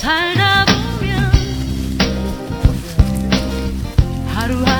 살다 보면 하루하루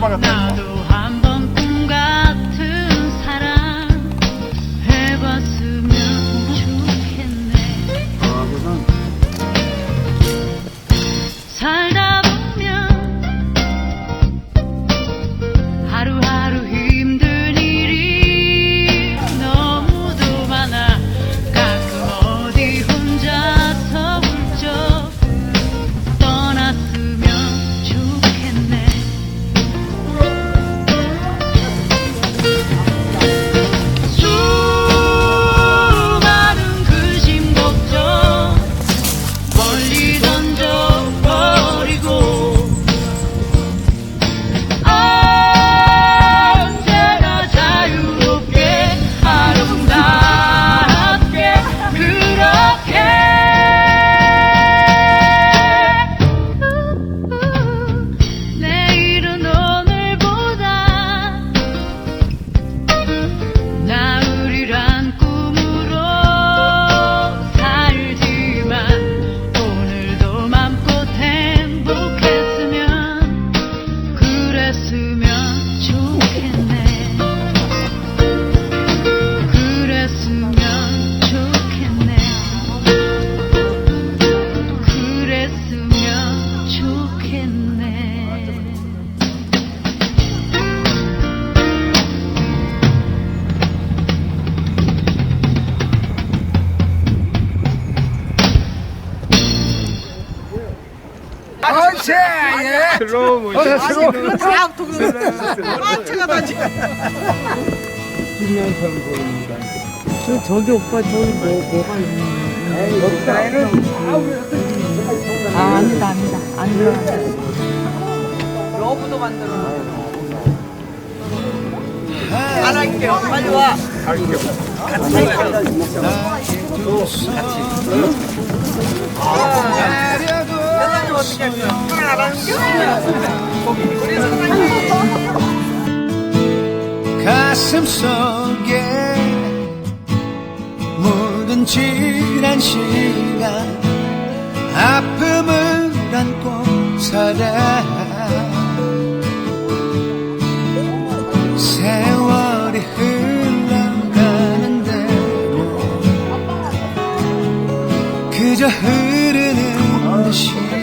나도 한 번 꿈 같은 사랑 해봤으면 좋겠네. 살다 아치 예. 슬로우 모션. 어, 슬로우. 다 동네 아 다지 저, 저기 오빠 저기 뭐, 뭐가 있는 여기 사이는 아 아니다 아니다 안 들어간다 러브도 만들어 안 할게요 빨리 와 사장님 가슴 속에 묻은 지난 시간 아픔을 안고 살아 세월이 흘러가는 대로 그저 흐르는 듯이